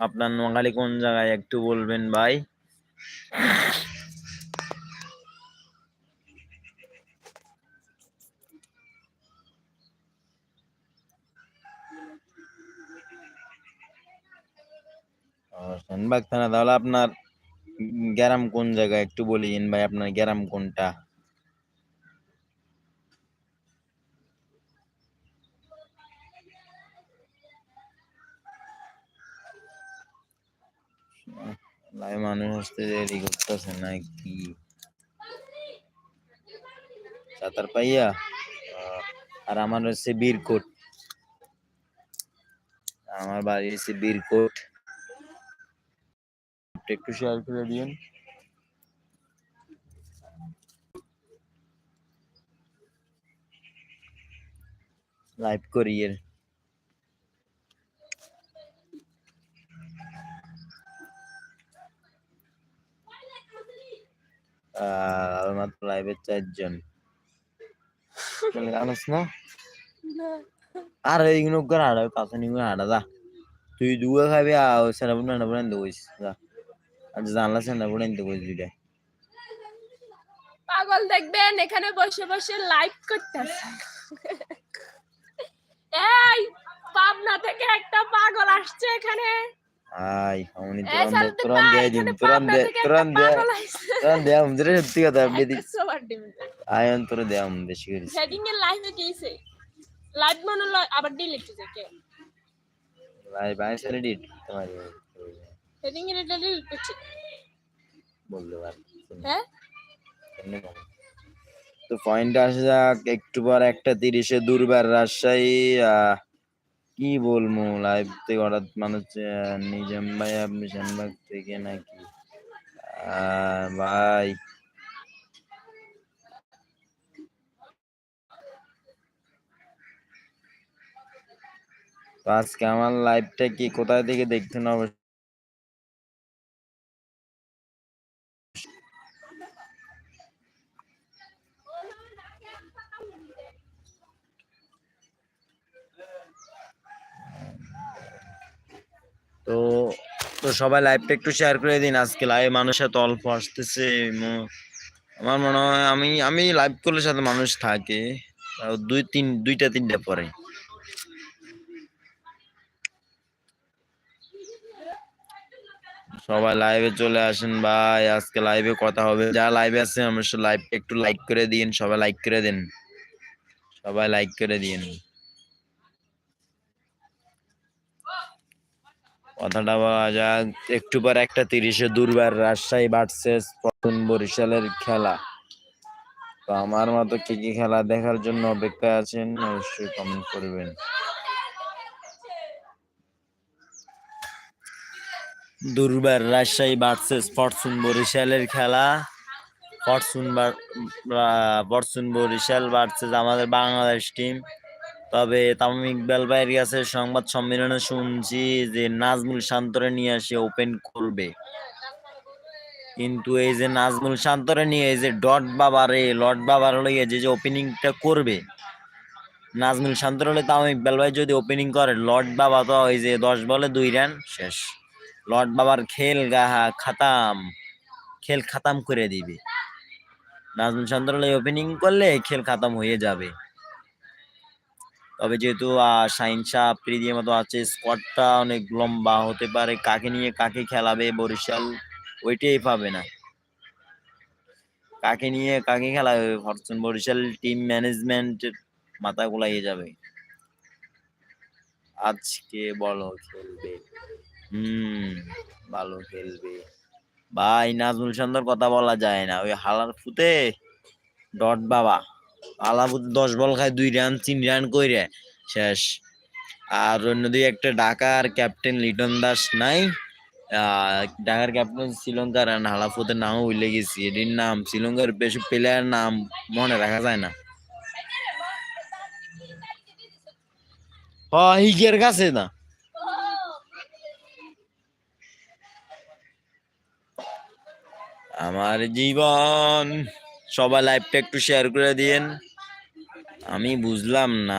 আপনার নোয়াখালী কোন জায়গায় একটু বলবেন ভাই? থানা, তাহলে আপনার গ্যারাম কোন জায়গায় একটু বলিন ভাই, আপনার গ্রাম কোনটা? লাই মানুষ আসতে দেরি করতেছে নাকি সাতার পাইয়া আর আমার হচ্ছে বীরকোট আমার বাড়ি হচ্ছে বীরকোট একটু শেয়ার করে দিন লাইভ করি মাত্র লাইভে চারজন। জানিস না? আর এইগুলো করে হাঁটা কাছে নিয়ে হাঁটা যা। তুই দুয়া খাবি আর সেনা বুনা না বুনা দেবো যা। আর জানলা সেনা বুনা দিতে কইস দুইটা। পাগল দেখবেন এখানে বসে বসে লাইভ করতেছে। এই পাবনা থেকে একটা পাগল আসছে এখানে। আই আমি থেকে একটা তোরান দে পাগল আসছে। তোরান দে আমাদের সত্যি কথা আপনি দে। আয়ন তোরে দে আমাদের শিখেছি সেদিন এর লাইভে গিয়েছে লাইভ মনে আবার ডিলিট কে ভাই ভাই সারে ডিট তোমার সেদিন এর ডিলিট বলতে পার হ্যাঁ তো পয়েন্ট আসে যাক একটু পর একটা তিরিশে দুর্বার রাজশাহী আহ, কি বলব? লাইভ থেকে হঠাৎ মানুষ নিজাম ভাই, আপনি শ্যামবাগ থেকে নাকি? ভাই। আজকে আমার লাইভটা কি কোথায় থেকে দেখতেন অবশ্য তো তো সবাই লাইভটা একটু শেয়ার করে দিন। আজকে লাইভ মানুষের তো অল্প আসতেছে আমার মনে হয় আমি আমি লাইভ করলে সাথে মানুষ থাকে। দুই, তিন, দুইটা, তিনটা পরে। সবাই লাইভে চলে আসেন ভাই, আজকে লাইভে কথা হবে। যা লাইভে আছে, আমার লাইভ একটু লাইক করে দিন, সবাই লাইক করে দিন। সবাই লাইক করে দিন। কথাটা বলা যাক, একটু পর একটা তিরিশে দুর্বার রাজশাহী ভার্সেস প্রথম বরিশালের খেলা। তো আমার মতো কি কি খেলা দেখার জন্য অপেক্ষা আছেন অবশ্যই কমেন্ট করবেন। দুর্বার রাজশাহী ভার্সেস ফরচুন বরিশালের খেলা। ফরচুন ফরচুন বরিশাল ভার্সেস আমাদের বাংলাদেশ টিম তবে তামিম ইকবাল ভাইয়ের কাছে সংবাদ সম্মেলনে শুনছি যে নাজমুল শান্তরে নিয়ে আসে ওপেন করবে। কিন্তু এই যে নাজমুল শান্তরে নিয়ে এই যে ডট বাবারে লট বাবার লইয়ে যে যে ওপেনিংটা করবে। নাজমুল শান্তর হলে তামিম ইকবাল ভাই যদি ওপেনিং করে, লর্ড বাবা তো ওই যে দশ বলে দুই রান, শেষ। লর্ড বাবার খেল গাহা খাতাম, খেল খাতাম করে দিবে। নাজমুল শান্তর হলে ওপেনিং করলে খেল খাতাম হয়ে যাবে। তবে যেহেতু আহ, শাহিন শাহ প্রীতির মতো আছে স্কোয়াডটা অনেক লম্বা হতে পারে। কাকে নিয়ে কাকে খেলাবে বরিশাল ওইটাই পাবে না। কাকে নিয়ে কাকে খেলাবে ফরচুন বরিশাল টিম ম্যানেজমেন্টের মাথা গোলাইয়ে যাবে। আজকে বলো খেলবে। হুম ভালো খেলবে। ভাই নাজমুল শান্তর কথা বলা যায় না। ওই হালার ফুতে ডট বাবা। আলাপুর দশ বল খায়, দুই রান তিন রান কইরে, শেষ। আর অন্যদিকে একটা ঢাকার ক্যাপ্টেন লিটন দাস নাই। ঢাকার ক্যাপ্টেন শ্রীলঙ্কার হালাফুতের নামও ভুলে গেছি। এটির নাম, শ্রীলঙ্কার বেশি প্লেয়ার নাম মনে রাখা যায় না। হ হিগের কাছে না। আমার জীবন সবাই লাইভটা একটু শেয়ার করে দিয়েন। আমি বুঝলাম না।